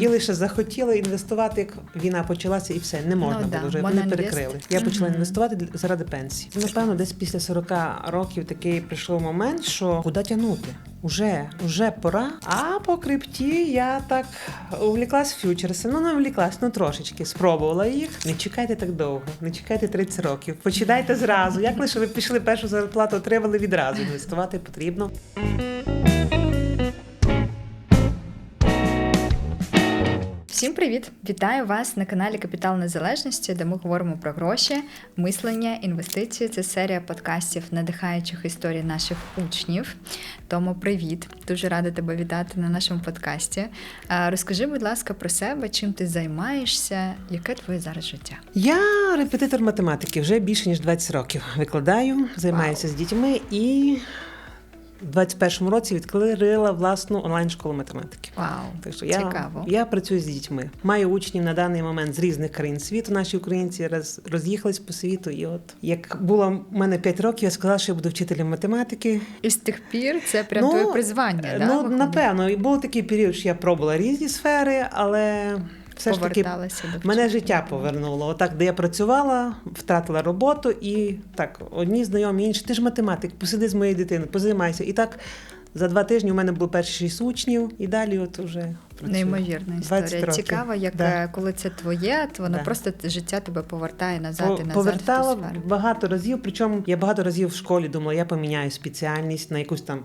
і лише захотіла інвестувати, як війна почалася, і все не можна Ну, було вже. Вони перекрили. Я почала інвестувати для- заради пенсії. Напевно, десь після 40 років такий прийшов момент, що куди тягнути. Уже, уже пора. А по крипті я так увліклась фьючерси. Ну, не увліклась, ну трошечки. Спробувала їх. Не чекайте так довго, не чекайте 30 років. Починайте зразу. Як лише ви пішли першу зарплату, отримали відразу. Інвестувати потрібно. Всім привіт! Вітаю вас на каналі Капітал Незалежності, де ми говоримо про гроші, мислення, інвестиції. Це серія подкастів надихаючих історій наших учнів. Тому привіт! Дуже рада тебе вітати на нашому подкасті. Розкажи, будь ласка, про себе, чим ти займаєшся, яке твоє зараз життя? Я репетитор математики вже більше ніж 20 років. Викладаю, займаюся з дітьми і 21-му році відкрила власну онлайн-школу математики. Вау, Так що я, цікаво. я працюю з дітьми. Маю учнів на даний момент з різних країн світу. Наші українці роз, роз'їхались по світу. І от як було в мене 5 років, я сказала, що я буду вчителем математики. І з тих пір це прям твоє призвання, да, ну виходить? напевно, і був такий період, що я пробувала різні сфери, але все ж таки Мене життя повернуло. Отак, де я працювала, втратила роботу, і так, одні знайомі, інші. Ти ж математик, посиди з моєю дитиною, позаймайся. І так за два тижні у мене було перші шість учнів, і далі от уже працюю. Неймовірна історія. років. Цікаво, як Да. е, коли це твоє, то воно Да. просто життя тебе повертає назад По- і назад Повертала в ту сферу. багато разів. Причому я багато разів в школі думала, я поміняю спеціальність на якусь там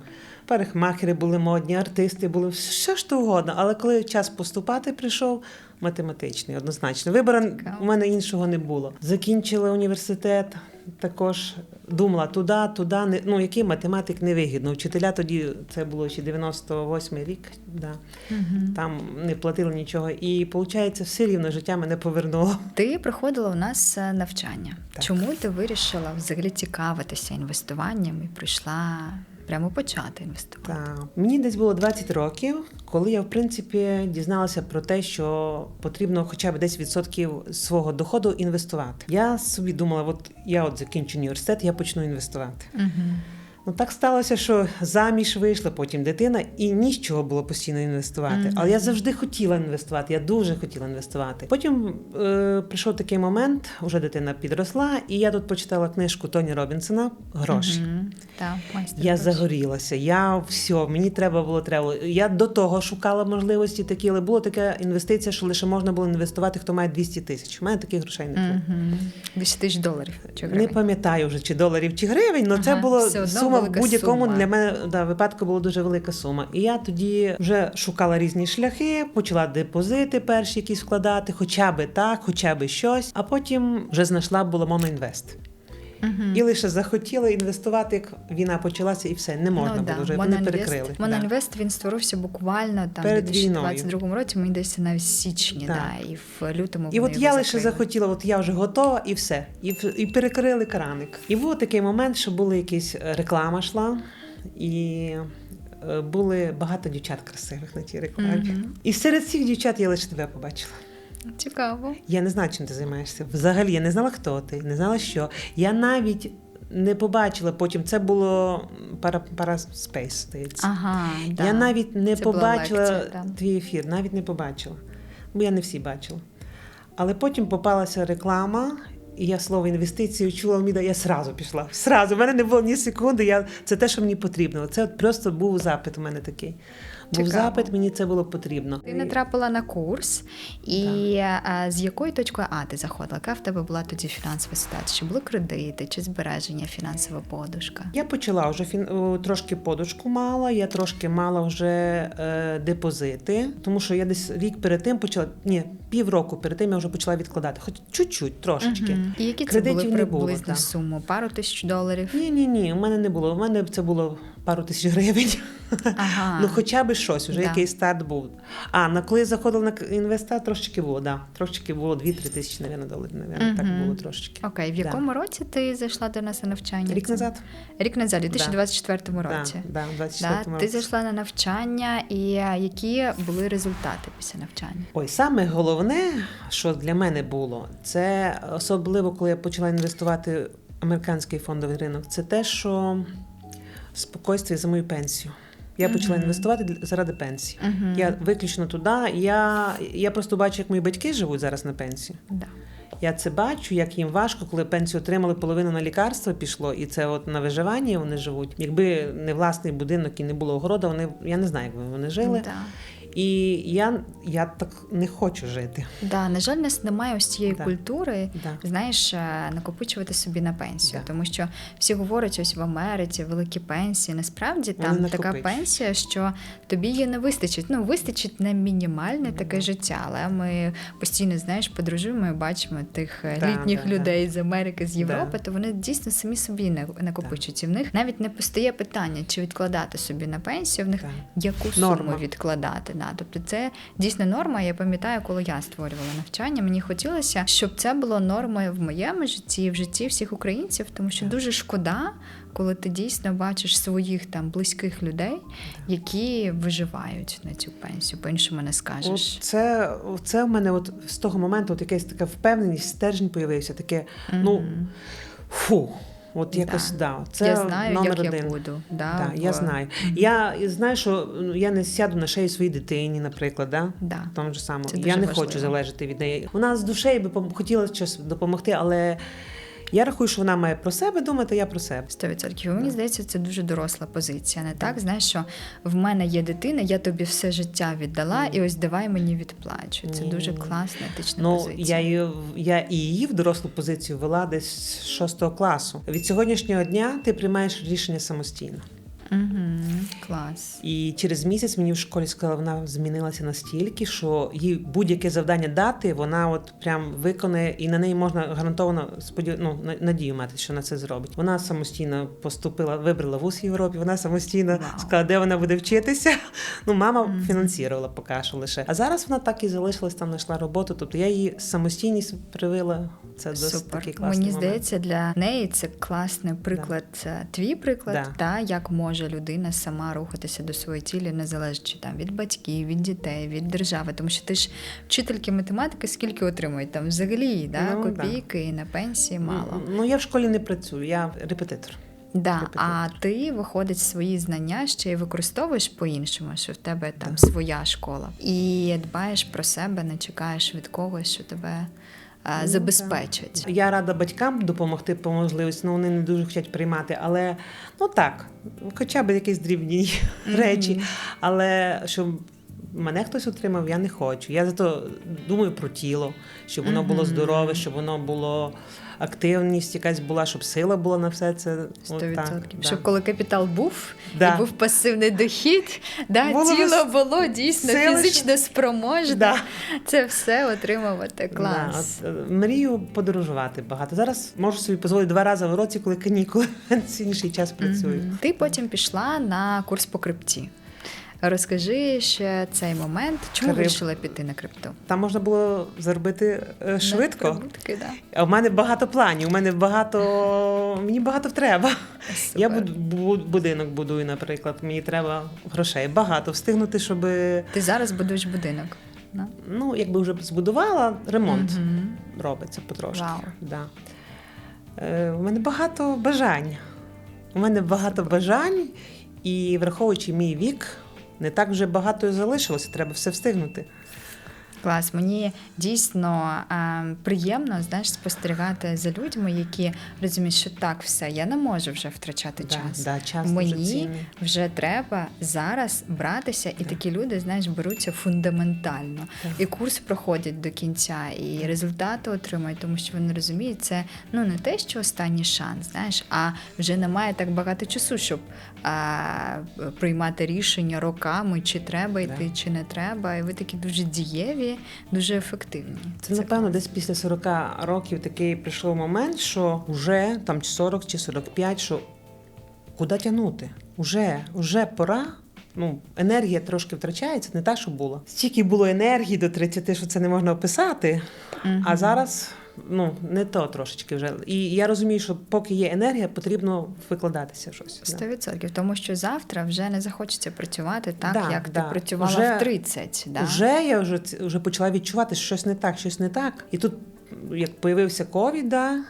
парикмахери були модні, артисти були, все що угодно. Але коли час поступати прийшов, математичний, однозначно. Вибору у мене іншого не було. Закінчила університет. Також думала туди, туди. Не, ну, який математик невигідно. Вчителя тоді це було ще 98 рік. Да. Мгм. Там не платили нічого. І виходить, все рівно життя мене повернуло. Ти проходила у нас е, навчання. Так. Чому ти вирішила взагалі цікавитися інвестуванням і прийшла прямо почати інвестувати? Так. Мені десь було 20 років, коли я, в принципі, дізналася про те, що потрібно хоча б 10% свого доходу інвестувати. Я собі думала, от я от закінчу університет, я почну інвестувати. Угу. Ну так сталося, що заміж вийшла, потім дитина, і ні з чого було постійно інвестувати. Мгм. Але я завжди хотіла інвестувати, я дуже хотіла інвестувати. Потім е, прийшов такий момент, вже дитина підросла, і я тут почитала книжку Тоні Робінсона Гроші. Угу. Так, майстер. Я гроші. загорілася, я все, мені треба було треба. Я до того шукала можливості такі, але була така інвестиція, що лише можна було інвестувати, хто має 200 тисяч. У мене таких грошей не було. Угу. 10 тисяч доларів. Чи Не пам'ятаю вже чи доларів, чи гривень, але це було одно сума в будь-якому для мене да, випадку була дуже велика сума. І я тоді вже шукала різні шляхи, почала депозити перші якісь вкладати, хоча би так, хоча би щось. А потім вже знайшла було Моноінвест. Мгм. І лише захотіла інвестувати, як війна почалася, і все не можна ну, було да. вже. Вони перекрили. Да. Моноінвест він створився буквально там Перед в 2022 році. Мені десь навіть січні, Так. да, і в лютому. І от я лише захотіла, от я вже готова, і все. І, і перекрили краник. І був такий момент, що була якась е, реклама йшла, і е, були багато дівчат красивих на тій рекламі. Мгм. І серед всіх дівчат я лише тебе побачила. Цікаво. Я не знаю, чим ти займаєшся. Взагалі, я не знала, хто ти, не знала, що. Я навіть не побачила потім. Це було пара, параспейс, здається. Ага, да. Я навіть не Це побачила лекція, да. твій ефір, навіть не побачила. Бо я не всі бачила. Але потім попалася реклама, і я слово інвестиції чула Міда, я сразу пішла. Сразу. У мене не було ні секунди. Я... Це те, що мені потрібно. Це от просто був запит у мене такий. Був Цікаво. запит, мені це було потрібно. Ти натрапила на курс, і а, з якої точкою А ти заходила? Яка в тебе була тоді фінансова ситуація? Чи були кредити, чи збереження, фінансова подушка? Я почала вже фін... трошки подушку мала, я трошки мала вже е, депозити, тому що я десь рік перед тим почала, ні, півроку перед тим я вже почала відкладати, хоч чуть-чуть, трошечки. Мгм. І які це Кредитів були не було, приблизно Пару тисяч доларів? Ні, ні, ні, у мене не було. У мене це було пару тисяч гривень. Ага. Ну, хоча б щось, вже Да. якийсь старт був. А на коли я заходила на інвеста, трошечки було, да. Трошечки було 2-3 тисячі, навіть, доларів, навіть, так було трошечки. Окей, в Да. якому році ти зайшла до нас на навчання? Рік назад? Рік назад, у 2024 році. Да, да, 24 Да, році. ти зайшла на навчання, і які були результати після навчання? Ой, саме головне, що для мене було, це особливо, коли я почала інвестувати в американський фондовий ринок, це те, що спокійствие за мою пенсію. Я почала Мгм. інвестувати заради пенсії. Мгм. Я виключно туди. Я, я просто бачу, як мої батьки живуть зараз на пенсії. Да. Я це бачу, як їм важко, коли пенсію отримали, половину на лікарства пішло, і це от на виживання вони живуть. Якби не власний будинок і не було огорода, вони я не знаю, як би вони жили. Да. І я, я так не хочу жити. Да, на жаль, нас немає ось цієї Да. культури, Да. знаєш, е, накопичувати собі на пенсію. Да. Тому що всі говорять, ось в Америці великі пенсії. Насправді Вони там така пенсія, що тобі її не вистачить. Ну, вистачить на мінімальне таке життя. Але ми постійно, знаєш, подорожуємо і бачимо тих е, Да, літніх да, да. людей з Америки, з Європи, Да. то вони дійсно самі собі не- накопичують. І в них навіть не постає питання, чи відкладати собі на пенсію, в них Так. яку суму Норма. відкладати. Да. Тобто це дійсно норма. Я пам'ятаю, коли я створювала навчання, мені хотілося, щоб це було нормою в моєму житті, і в житті всіх українців, тому що дуже шкода, коли ти дійсно бачиш своїх там близьких людей, які виживають на цю пенсію. По-іншому не От скажеш. це, це в мене от з того моменту от якась така впевненість, стержень появився. Таке, ну фу. От якось Да. да. Це я знаю, номер як один. я буду. Да, Да, в- я знаю. Я знаю, що ну, я не сяду на шею своїй дитині, наприклад, да? Да. Тому ж саме. Це Я не важливо. хочу залежати від неї. Вона з душею би хотіла щось допомогти, але я рахую, що вона має про себе думати, я про себе. 100%. Мені здається, це дуже доросла позиція. Не так, знаєш, що в мене є дитина, я тобі все життя віддала, і ось давай мені відплачу. Це дуже класна етична Ну, позиція. я, її, я і її в дорослу позицію вела десь з шостого класу. Від сьогоднішнього дня ти приймаєш рішення самостійно. Угу, клас. І через місяць мені в школі сказали, вона змінилася настільки, що їй будь-яке завдання дати, вона от прям виконає, і на неї можна гарантовано сподів... ну, надію мати, що вона це зробить. Вона самостійно поступила, вибрала вуз в Європі. Вона самостійно Вау. сказала, де вона буде вчитися. Ну, мама Мгм. фінансувала поки що лише. А зараз вона так і залишилась, там знайшла роботу. Тобто я її самостійність привила. Це досить такий класний Мені момент. здається, для неї це класний приклад. Це твій приклад, Да. та як може людина сама рухатися до своєї цілі, не залежачи там від батьків, від дітей, від держави. Тому що ти ж вчительки математики скільки отримують там взагалі, да, Ну, да. копійки і на пенсії мало. Ну я в школі не працюю, я репетитор. Да, Репетитор. а ти виходить свої знання ще й використовуєш по-іншому, що в тебе там своя школа, і дбаєш про себе, не чекаєш від когось, що тебе забезпечать. Я рада батькам допомогти по можливості, ну вони не дуже хочуть приймати, але ну так, хоча б якісь дрібні речі. Але щоб мене хтось отримав, я не хочу. Я зато думаю про тіло, щоб воно було здорове, щоб воно було активність, якась була, щоб сила була на все це. От 100%. так, да. Щоб коли капітал був Да. і був пасивний дохід, да, Було тіло було дійсно сили, фізично спроможне. Да. Це все отримувати. Клас. Да, от, е, мрію подорожувати багато. Зараз можу собі дозволити два рази в році, коли канікули. Інший час працюю. Ти потім пішла на курс по крипті. Розкажи ще цей момент, чому Крип- вирішила піти на крипту? Там можна було заробити е, швидко. Прибутки, да. В мене багато планів. У мене багато мені багато треба. Супер. Я буд, будинок будую, наприклад. Мені треба грошей багато встигнути, щоб Ти зараз будуєш будинок. Да? ну якби вже збудувала, ремонт Мгм. робиться потрошки. Вау. Да. Е, у мене багато бажань. У мене багато бажань, і враховуючи мій вік, не так вже багато і залишилося. Треба все встигнути. Клас, мені дійсно е, приємно знаєш, спостерігати за людьми, які розуміють, що так, все, я не можу вже втрачати Да, час. да, час Мені вже треба зараз братися, і такі люди, знаєш, беруться фундаментально. Так. І курс проходять до кінця, і результати отримують, тому що вони розуміють, це ну не те, що останній шанс, знаєш, а вже немає так багато часу, щоб а, приймати рішення роками, чи треба йти, Да. чи не треба. І ви такі дуже дієві, дуже ефективні. Це, напевно, десь після 40 років такий прийшов момент, що вже там чи 40 чи 45, що куди тягнути? Уже, уже пора. Ну, енергія трошки втрачається, не та, що було. Стільки було енергії до 30, що це не можна описати. А зараз ну, не то трошечки вже. І я розумію, що поки є енергія, потрібно викладатися щось. Сто відсотків, тому що завтра вже не захочеться працювати так, Да, як да. ти працювала вже, в 30. Да? Вже я вже, вже почала відчувати, що щось не так, щось не так. І тут, як появився ковід, да,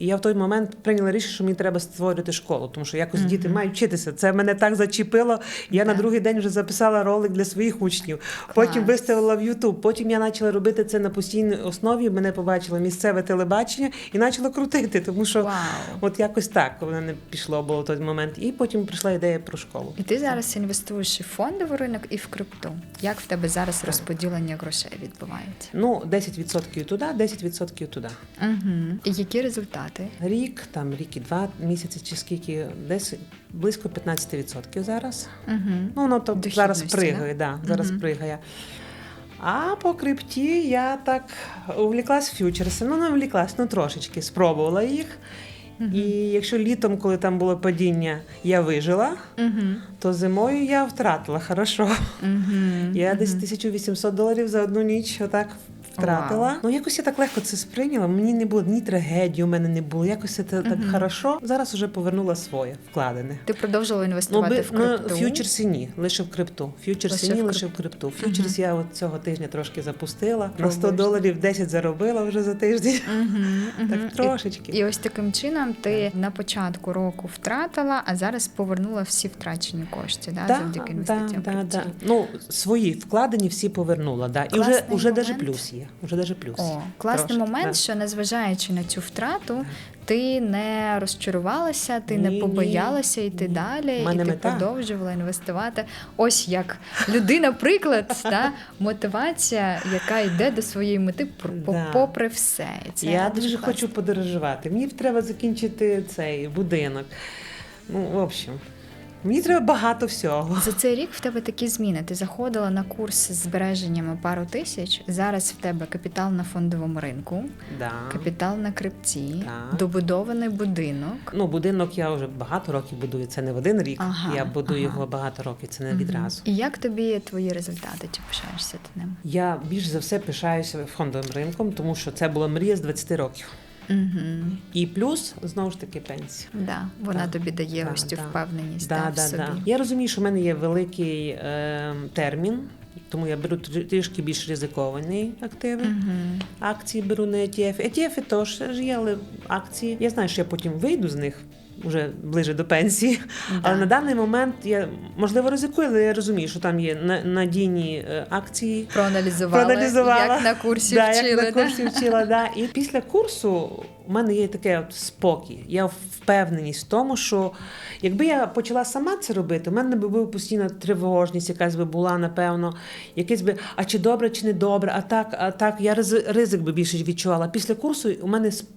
І я в той момент прийняла рішення, що мені треба створити школу, тому що якось діти мають вчитися. Це мене так зачепило. Я на другий день вже записала ролик для своїх учнів. Потім виставила в Ютуб. Потім я почала робити це на постійній основі. Мене побачило місцеве телебачення і почала крутити, тому що Вау. от якось так воно не пішло було в той момент. І потім прийшла ідея про школу. І ти зараз інвестуєш і в фондовий ринок, і в крипту. Як в тебе зараз розподілення грошей відбувається? Ну, 10% туди, 10% туди. Угу. І які результати? Рік, там рік і два місяці, чи скільки, десь близько 15% зараз. Угу. Ну, воно то Дохідності, зараз пригає, да? зараз Мгм. пригає. А по крипті я так увліклась фьючерсами. Ну, не увліклась, ну трошечки спробувала їх. І якщо літом, коли там було падіння, я вижила, Угу. то зимою я втратила хорошо. Угу. Я десь 1800 доларів за одну ніч отак втратила. Вау. Ну якось я так легко це сприйняла. Мені не було ні трагедії, у мене не було. Якось це так Мгм. хорошо. Зараз вже повернула своє вкладене. Ти продовжувала Ну, інвестувати би, в ну, крипту? фьючерсі ні, лише в крипту. Фьючерсі Лише ні, в лише в крипту. Фьючерс я от цього тижня трошки запустила. На 100 Пробуєш. доларів 10 заробила вже за тиждень. Угу. Так трошечки. І ось таким чином ти на початку року втратила, а зараз повернула всі втрачені кошти, да, завдяки інвестиціям. в да, да. Ну, свої вкладені всі повернула. Да. І вже, Класний вже даже плюс є. Вже даже плюс. О, класний Трошки, момент, да. що незважаючи на цю втрату, ти не розчарувалася, ти не Ні, побоялася йти ні. далі, мене і ти мета. продовжувала інвестувати. Ось як людина, приклад, да, мотивація, яка йде до своєї мети Да. попри все. Це я дуже класно. хочу подорожувати. Мені треба закінчити цей будинок. Ну, в общем, мені треба багато всього. За цей рік в тебе такі зміни. Ти заходила на курс з збереженнями пару тисяч. Зараз в тебе капітал на фондовому ринку, Да. капітал на крипті, Так. добудований будинок. Ну, будинок я вже багато років будую. Це не в один рік. Ага, я будую ага. його багато років, це не відразу. І як тобі твої результати? Чи пишаєшся ти ним? Я більш за все пишаюся фондовим ринком, тому що це була мрія з 20 років. Угу. І плюс знову ж таки пенсія. Да, вона Так, тобі дає да, ось цю да. впевненість Да, да, да, в собі. да. Я розумію, що в мене є великий е, термін, тому я беру трішки більш ризиковані активи. Угу. Акції беру не ETF. ETF теж є, але акції. Я знаю, що я потім вийду з них. Вже ближе до пенсії, але на даний момент я можливо ризикую, але я розумію, що там є на- надійні е, акції. Проаналізувала, Проаналізувала. як на курсі да, вчили. як на курсі вчила, да. І після курсу у мене є таке от спокій. Я впевненість в тому, що якби я почала сама це робити, у мене би була постійна тривожність, якась би була, напевно, якесь би, а чи добре, чи не добре, а так, а так, я ризи- ризик би більше відчувала. Після курсу у мене спокій,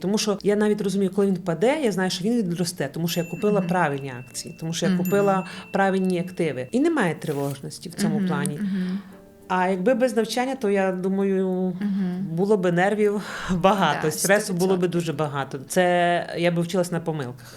тому що я навіть розумію, коли він впаде, я знаю, що він відросте, тому що я купила правильні акції, тому що я Мгм. купила правильні активи. І немає тривожності в цьому Мгм, плані. мгм, А якби без навчання, то я думаю, мгм. було би нервів багато, Да, стресу було би дуже багато. Це я би вчилась на помилках.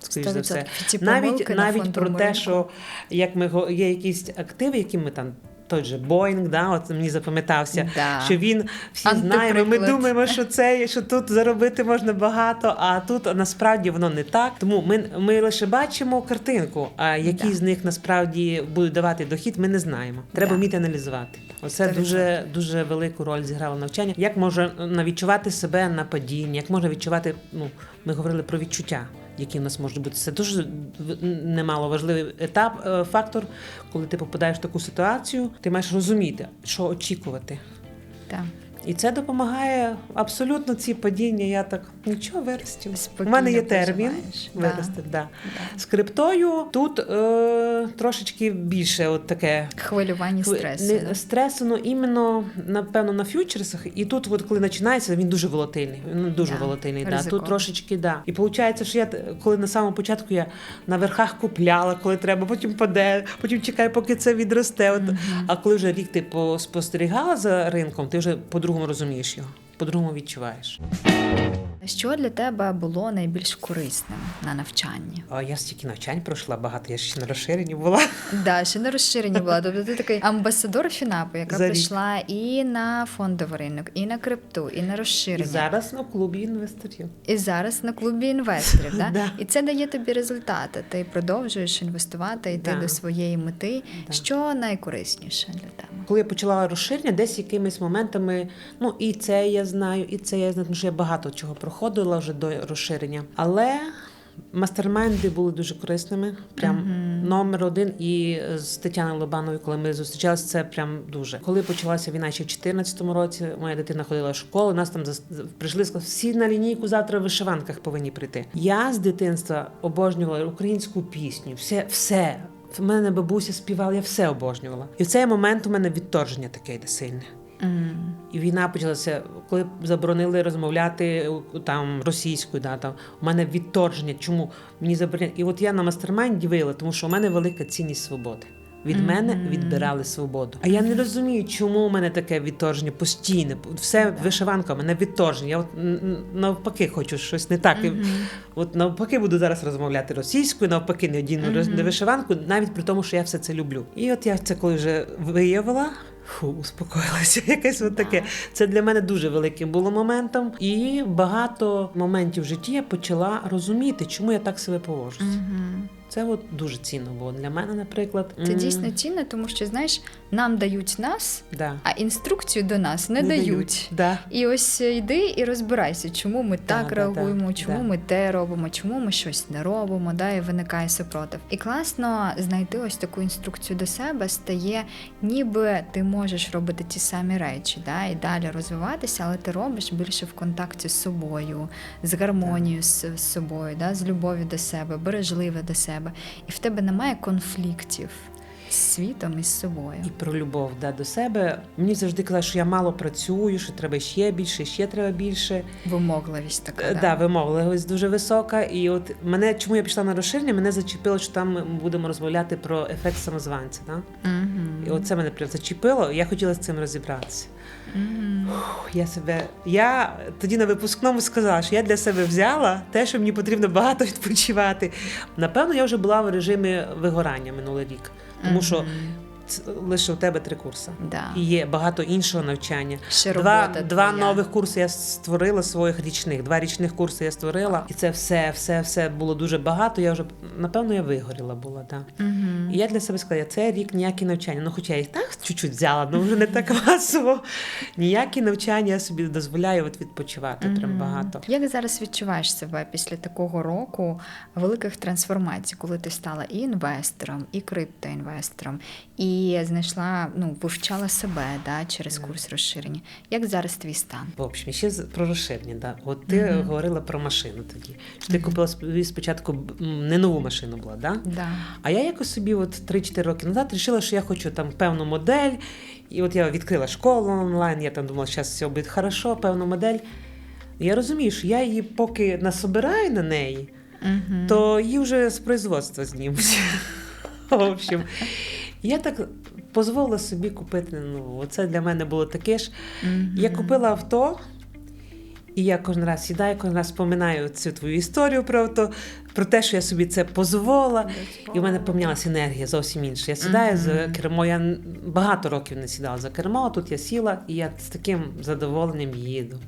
Скоріш за все. 100%. Ці Навіть на навіть про те, що як ми є якісь активи, які ми там. Той же Боїнг, да, от мені запам'ятався, Да. що він всі знаємо. Ми думаємо, що це що тут заробити можна багато, а тут насправді воно не так. Тому ми, ми лише бачимо картинку. А які Да. з них насправді будуть давати дохід, ми не знаємо. Треба Да. вміти аналізувати. Оце 100%. дуже дуже велику роль зіграло навчання. Як можна відчувати себе на падінні, як можна відчувати, ну ми говорили про відчуття, які в нас можуть бути. Це дуже немало важливий етап, е, фактор, коли ти попадаєш в таку ситуацію, ти маєш розуміти, що очікувати. Так. І це допомагає абсолютно ці падіння. Я так нічого виростів. У мене є термін проживаєш. Да. Да. Да. З криптою тут е, трошечки більше от таке Хвилювання, Ви- стреси. Не, да? стресу, ну іменно напевно на фьючерсах. І тут, от коли починається, він дуже волатильний. Він дуже Да, волатильний. Да. Тут трошечки да. І виходить, що я коли на самому початку я на верхах купляла, коли треба, потім паде, потім чекаю, поки це відросте. От. А коли вже рік ти спостерігала за ринком, ти вже по-другому розумієш його, по-другому відчуваєш. Що для тебе було найбільш корисним на навчанні? А я стільки навчань пройшла багато, я ще на розширенні була. Да, ще на розширенні була. Тобто ти такий амбасадор Фінапу, яка За прийшла і на фондовий ринок, і на крипту, і на І розширення. зараз на клубі інвесторів. І зараз на клубі інвесторів. Да? Да. І це дає тобі результати. Ти продовжуєш інвестувати, йти Да. до своєї мети. Да. Що найкорисніше для тебе? Коли я почала розширення, десь якимись моментами, ну і це я знаю, і це я знаю, тому що я багато чого проходила. Проходила вже до розширення. Але мастерменди були дуже корисними. Прям Мгм. номер один. І з Тетяною Лобановою, коли ми зустрічалися, це прям дуже. Коли почалася війна ще в 2014 році, моя дитина ходила в школу. Нас там прийшли сказали, всі на лінійку завтра в вишиванках повинні прийти. Я з дитинства обожнювала українську пісню. Все, все. В мене бабуся співала, я все обожнювала. І в цей момент у мене відторження таке йде сильне. І війна почалася, коли заборонили розмовляти там російською, да, там у мене відторження. Чому мені забороняють? І от я на мастермайнді виявила, тому що у мене велика цінність свободи. Від Мгм. мене відбирали свободу. А я не розумію, чому у мене таке відторження постійне. Все вишиванка, у мене відторження. Я от навпаки хочу щось не так. Мгм. От навпаки буду зараз розмовляти російською, навпаки, не одіну Мгм. mm вишиванку, навіть при тому, що я все це люблю. І от я це коли вже виявила. Фу, успокоїлася. Якесь от таке. Це для мене дуже великим було моментом. І багато моментів в житті я почала розуміти, чому я так себе поводжуся. Мгм. Це от дуже цінно було для мене, наприклад. Це дійсно цінно, тому що знаєш, нам дають нас, да. а інструкцію до нас не, дають. Да. І ось е, йди і розбирайся, чому ми так да, реагуємо, да, чому да. ми те робимо, чому ми щось не робимо, да, і виникає супротив. І класно знайти ось таку інструкцію до себе стає, ніби ти можеш робити ті самі речі, да, і далі розвиватися, але ти робиш більше в контакті з собою, з гармонією з, з собою, да, з любов'ю до себе, бережливе до себе. І в тебе немає конфліктів з світом і з собою. І про любов да, до себе. Мені завжди казали, що я мало працюю, що треба ще більше, ще треба більше. Вимогливість така. Е, Да, вимогливість дуже висока. І от мене, чому я пішла на розширення, мене зачепило, що там ми будемо розмовляти про ефект самозванця. Да? Угу. І оце мене прям зачепило, я хотіла з цим розібратися. Угу. Фух, Я себе, я тоді на випускному сказала, що я для себе взяла те, що мені потрібно багато відпочивати. Напевно, я вже була в режимі вигорання минулий рік, тому що лише у тебе три курси. да. І є багато іншого навчання. ще Два, робота два твоя. нових курси я створила своїх річних. Два річних курси я створила, і це все, все, все було дуже багато. Я вже напевно я вигоріла була. Да. Мгм. І я для себе сказала, це рік ніякі навчання. Ну, хоча я їх так чуть-чуть взяла, але вже не так масово. Ніякі навчання я собі дозволяю от відпочивати прям багато. Як зараз відчуваєш себе після такого року великих трансформацій, коли ти стала і інвестором, і криптоінвестором, і знайшла, ну, вивчала себе да, через курс розширення. Як зараз твій стан? В общем, ще про розширення. Да. От ти Мгм. говорила про машину тоді. Що ти Мгм. купила спочатку не нову машину була, да? Да. А я якось собі от 3-4 роки назад вирішила, що я хочу там певну модель. І от я відкрила школу онлайн, я там думала, що зараз все буде хорошо, певну модель. Я розумію, що я її поки насобираю на неї, Мгм. то її вже з производства знімуть. В общем, я так дозволила собі купити нову. Оце для мене було таке ж. Мгм. Я купила авто, і я кожен раз сідаю, кожен раз споминаю цю твою історію про авто, про те, що я собі це дозволила. І в мене помінялася енергія зовсім інша. Я сідаю за кермо. Я багато років не сідала за кермо, а тут я сіла, і я з таким задоволенням їду.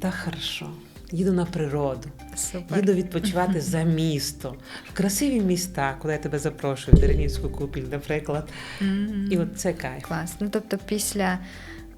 Так хорошо. Їду на природу, Супер. їду відпочивати за місто, в красиві міста, куди я тебе запрошую, в Деренівську купіль, наприклад. Мгм. І от це кайф. Клас. Ну тобто, після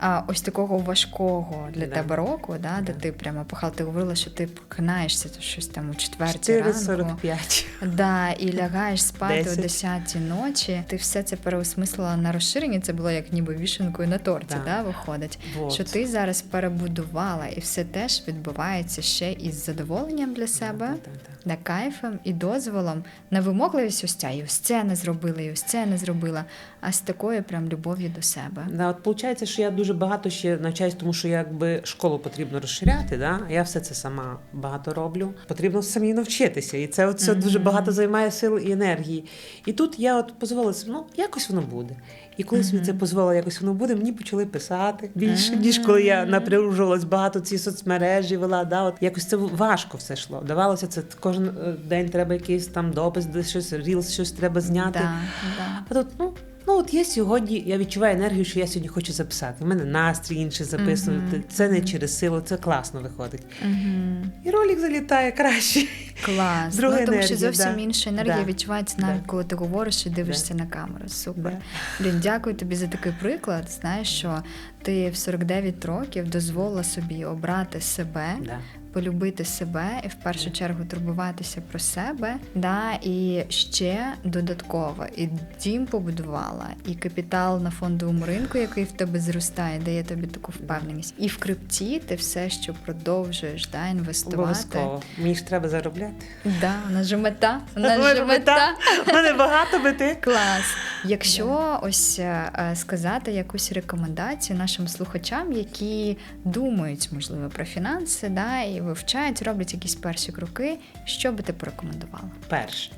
а, ось такого важкого для Да. тебе року, да, де Да. ти прямо пахала, ти говорила, що ти прокинаєшся то щось там у четвертій ранку. 4,45. Да, і лягаєш спати о Десять. 10 ночі. Ти все це переосмислила на розширенні. Це було як ніби вішенкою на торті, Да. да, виходить. Вот. Що ти зараз перебудувала, і все теж відбувається ще із задоволенням для себе, Да, да, да. на кайфом і дозволом на вимогливість ось ця, і ось це не зробила, і ось це не зробила, а з такою прям любов'ю до себе. Да, от виходить, що я дуже багато ще навчаюсь, тому що якби школу потрібно розширяти, да? я все це сама багато роблю. Потрібно самі навчитися. І це, це дуже багато займає сил і енергії. І тут я от дозволила собі, ну якось воно буде. І коли собі це дозволила, якось воно буде, мені почали писати більше, ніж коли я напружувалась багато ці соцмережі вела. Да? От якось це важко все йшло. Давалося це кожен е, день треба якийсь там допис, де щось рілс, щось треба зняти. Да, да. А тут, ну от є сьогодні, я відчуваю енергію, що я сьогодні хочу записати. У мене настрій інший записувати. Мгм. Це не через силу, це класно виходить. Угу. І ролик залітає краще. Клас. Друга ну, тому що зовсім да. інша енергія Да. відчувається навіть Да. коли ти говориш і дивишся на камеру. Супер. Да. Блін, дякую тобі за такий приклад. Знаєш, що ти в 49 років дозволила собі обрати себе, Да. Полюбити себе і в першу чергу турбуватися про себе. Да, і ще додатково і дім побудувала, і капітал на фондовому ринку, який в тебе зростає, дає тобі таку впевненість. І в крипті ти все, що продовжуєш да, інвестувати. Обов'язково. Мені ж треба заробляти. Да, у нас же мета. У нас же мета. У мене багато мети. Клас. Якщо ось е, сказати якусь рекомендацію нашим слухачам, які думають, можливо, про фінанси, да, і вивчають, роблять якісь перші кроки, що би ти порекомендувала? Перше.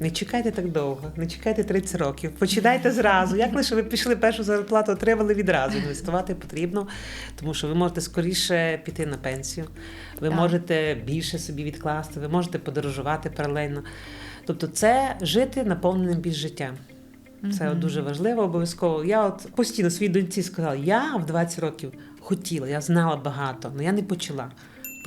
Не чекайте так довго, не чекайте 30 років. Починайте зразу. Як лише ви пішли першу зарплату, отримали відразу. Інвестувати потрібно, тому що ви можете скоріше піти на пенсію, ви Так. можете більше собі відкласти, ви можете подорожувати паралельно. Тобто, це жити наповненим більш життям. Це от дуже важливо, обов'язково. Я от постійно своїй доньці сказала: я в 20 років хотіла, я знала багато, але я не почала.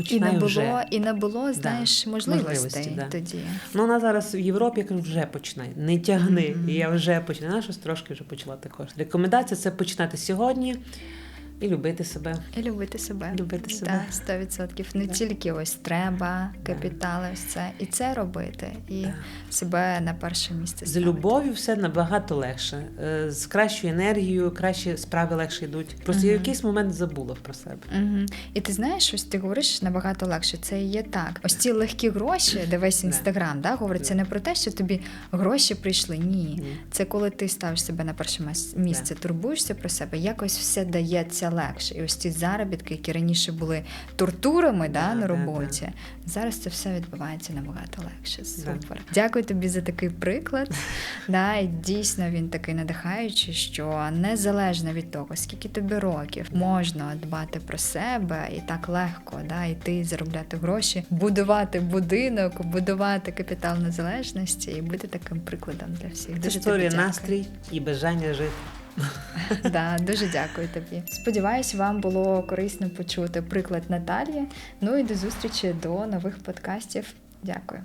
І не було, вже. і не було, знаєш, можливостей, можливості, да. тоді. Ну, вона зараз в Європі я кажу, вже починає. Не тягни. І я вже починаю. Вона щось трошки вже почала також. Рекомендація це починати сьогодні і любити себе. І любити себе. Любити себе. Так, 100%. Не Да. тільки ось треба, капітали, це. І це робити. І Да. себе на перше місце З любов'ю все набагато легше. Е, З кращою енергією, кращі справи легше йдуть. Просто я в якийсь момент забула про себе. Угу. І ти знаєш, ось ти говориш набагато легше. Це і є так. Ось ці легкі гроші, де весь інстаграм, да, говорить, це не про те, що тобі гроші прийшли. Ні. Ні. Це коли ти ставиш себе на перше місце, турбуєшся про себе, якось все дається легше. І ось ці заробітки, які раніше були тортурами да, Да, на да, роботі, зараз це все відбувається набагато легше. Да. Супер. Дякую тобі за такий приклад. Да, і дійсно він такий надихаючий, що незалежно від того, скільки тобі років, можна дбати про себе і так легко да, йти заробляти гроші, будувати будинок, будувати капітал незалежності і бути таким прикладом для всіх. Це історія настрій і бажання жити. Да, дуже дякую тобі. Сподіваюсь, вам було корисно почути приклад Наталії. Ну і до зустрічі до нових подкастів. Дякую.